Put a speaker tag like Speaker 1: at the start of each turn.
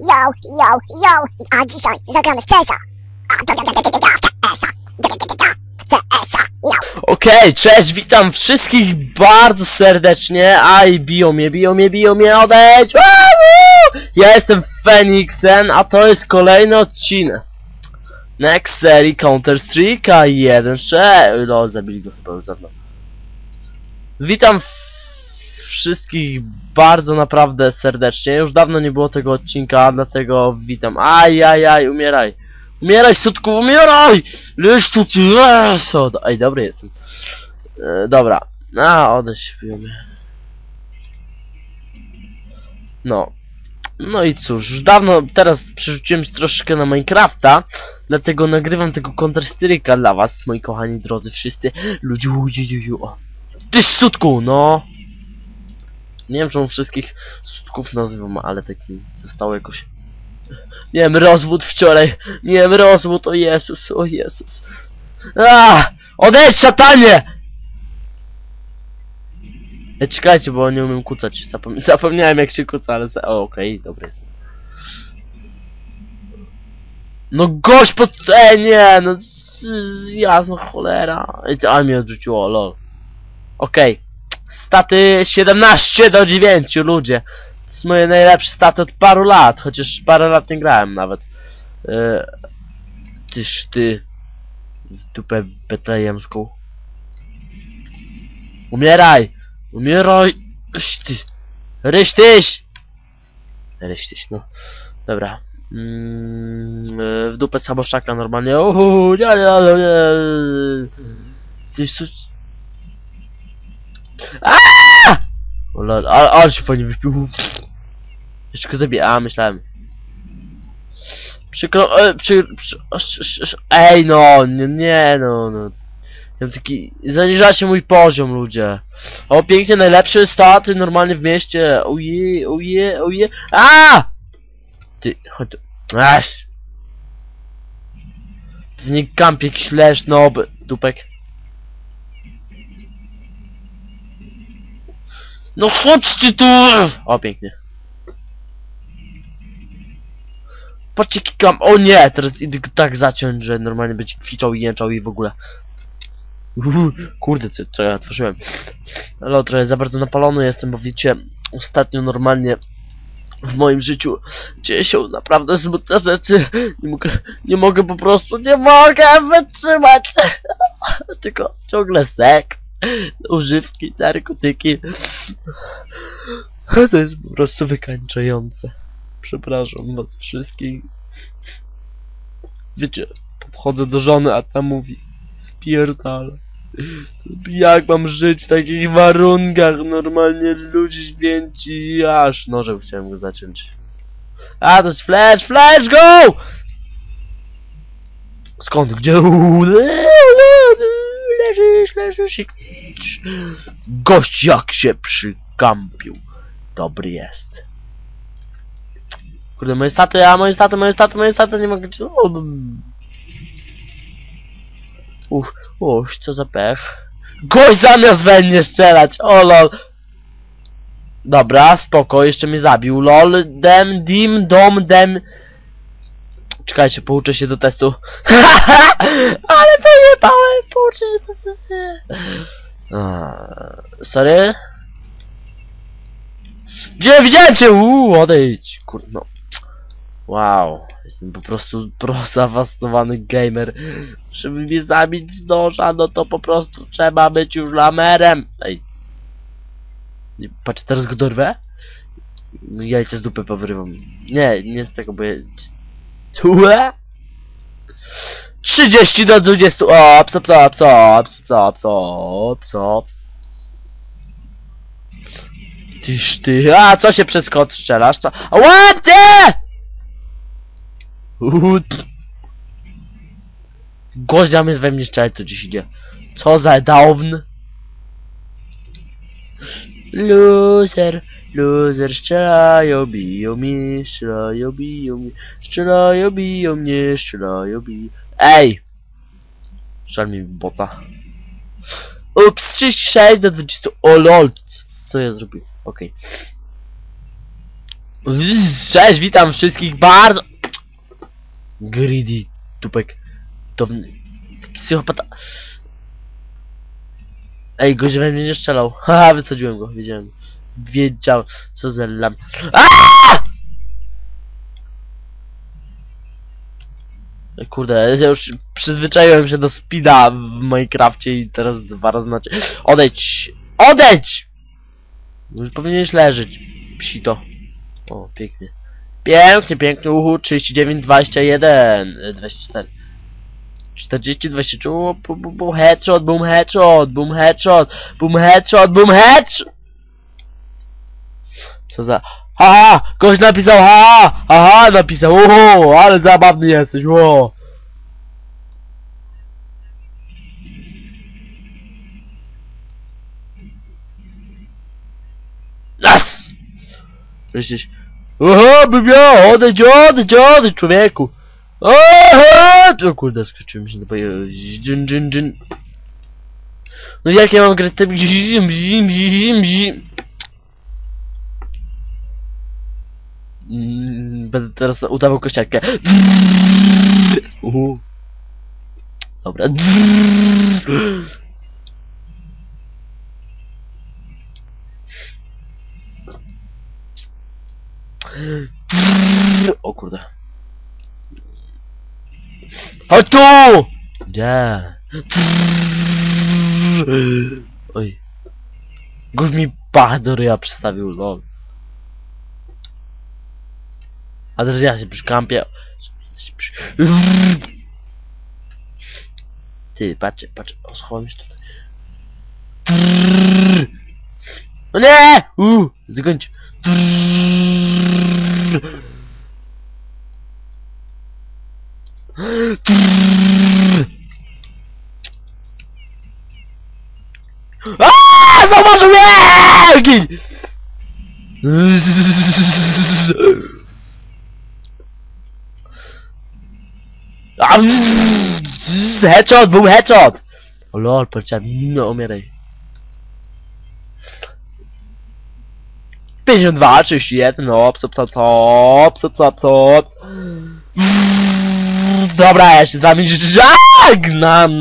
Speaker 1: yo, yo, yo, a dzisiaj zagramy w CS-a. A, da, da, da, da, da, yo.
Speaker 2: Okej, cześć, witam wszystkich bardzo serdecznie. Aj, biją mnie, biją mnie, biją mnie, odejdź! Ja jestem Fenixen, a to jest kolejny odcinek. Next serii Counter Strike'a 1.6. No, zabili go chyba już dawno. Witam wszystkich bardzo naprawdę serdecznie. Już dawno nie było tego odcinka, dlatego witam. Aj, aj, aj, umieraj. Umieraj, sutku, umieraj! Leż tu ci les! O, do- Ej, dobry jestem. E, dobra. A, mnie. No. No i cóż, już dawno teraz przerzuciłem się troszeczkę na Minecrafta, dlatego nagrywam tego Counter Strike'a dla was, moi kochani drodzy wszyscy. Ludzie, ujujuju, o. Ty sutku, no! Nie wiem, czemu wszystkich sutków nazywam, ale taki zostało jakoś... Miałem rozwód wczoraj. Miałem rozwód, o Jezus, o Jezus. A! Odejdź, szatanie! Ej, czekajcie, bo nie umiem kucać. Zapom zapomniałem jak się kuca, ale... za- O, okej, dobry jest. No gość pod... E, nie, no... Jasno, cholera. Ej, A mnie odrzuciło, lol. Okej. Staty 17 do 9, ludzie. To jest moje najlepsze staty od paru lat, chociaż parę lat nie grałem nawet. E, tyż ty w dupę betlejemską. Umieraj! Umieraj! Ryś ty! Ryś tyś! Ryś tyś, no. Dobra. Mm, e, w dupę samoszczaka normalnie. Uhu, nie, nie, nie, nie. Ty! O lol, ale, ale się fajnie wypił. Jeszcze go zabiję, a myślałem. Przykro, e, przy, przy, sz, sz, sz, ej no, nie, nie no, no. Ja taki, zaniżacie mój poziom ludzie. O pięknie, najlepsze staty normalnie w mieście. Oje, oje, oje. A! Ty, chodź tu. Aś. Nie kamp jakiś lesz, nob, dupek. No chodźcie tu! O, pięknie. Patrzcie, kikam. O nie, teraz idę tak zaciąć, że normalnie będzie kwiczał i jęczał i w ogóle. Kurde, co, co ja otworzyłem. Ale trochę za bardzo napalony jestem, bo wiecie, ostatnio normalnie w moim życiu dzieje się naprawdę smutne rzeczy. Nie mogę, nie mogę po prostu, nie mogę wytrzymać. Tylko ciągle seks, używki, narkotyki. To jest po prostu wykańczające. Przepraszam was wszystkich. Wiecie, podchodzę do żony, a ta mówi spierdala. Jak mam żyć w takich warunkach? Normalnie ludzie święci. Aż nożem chciałem go zaciąć. A, to jest flash, flash, go! Skąd? Gdzie? Leżysz, leżysz i... Gość jak się przykampił. Dobry jest. Kurde, moje staty, a moje staty, moje staty, moje staty, nie mogę... Uff, uff, co za pech. Gość zamiast we mnie strzelać, o lol. Dobra, spoko, jeszcze mnie zabił, lol, dem, dim, dom, dem. Czekajcie, pouczę się do testu. Ale pojebałem, pouczę się do testu. Sorry? Gdzie widziałem cię? Uuu, odejdź, kur... no. Wow, jestem po prostu pro zaawansowany gamer. Żeby mnie zabić z noża, no to po prostu trzeba być już lamerem. Ej. Nie, Patrz, teraz go dorwę? No, Jajce z dupy powrywam. Nie, nie z tego, bo ja... Tue? 30 do 20. O, psa, psa, psa, psa, psa, psa, Tyż ty, a co się przez kot strzelasz, co? Łapcie! Gość zamiast we mnie strzelać, to dziś idzie. Co za down? Loser, loser, strzelają, biją mnie, strzelają, biją mnie, strzelają, biją mnie, strzelają, biją... Ej! Żal mi bota. Ups, 36 do 20... O lol! Co ja zrobiłem? Okej. Cześć, witam wszystkich bardzo... Greedy, tupek. To... Psychopata... Ej, gość we mnie nie strzelał. Haha, wysadziłem go, wiedziałem. Wiedział, co za lam... Aaaa! Kurde, ja już przyzwyczaiłem się do speeda w Minecrafcie i teraz dwa razy macie... Odejdź! Odejdź! Już powinieneś leżeć, psito. O, pięknie. Pięknie, pięknie, uhu, 39, 21, e, 24. 40, 23, o, bu, bu, bu, headshot, boom, headshot, boom, headshot, boom, headshot, boom, headshot! Co za... Haha! Ktoś napisał haha! Haha! Napisał, oho! Ale zabawny jesteś, o! Nas! Przecież... Oho, miał! Odejdź, odejdź, odejdź, człowieku! Oho! O kurde, skoczyłem się do. Dżin, dżin, dżin. No jak ja mam grać tym zim, zim, zim, zim. Mm, Będę teraz udawał kościarkę. Uhu. Dobra. O kurde. Chodź tu! Gdzie? Oj. Góż mi pach do ryja lol. A teraz ja się przykampię. Ty, patrzcie, patrzcie. O, schowam się tutaj. No nie! Uuu, zakończ. Zauważył mnie! Gin! Headshot, boom, headshot! Lol, poleciałem, no umieraj. 52, 31, no, psop, psop, psop, psop, psop, psop. Dobra, ja się z wami żegnam.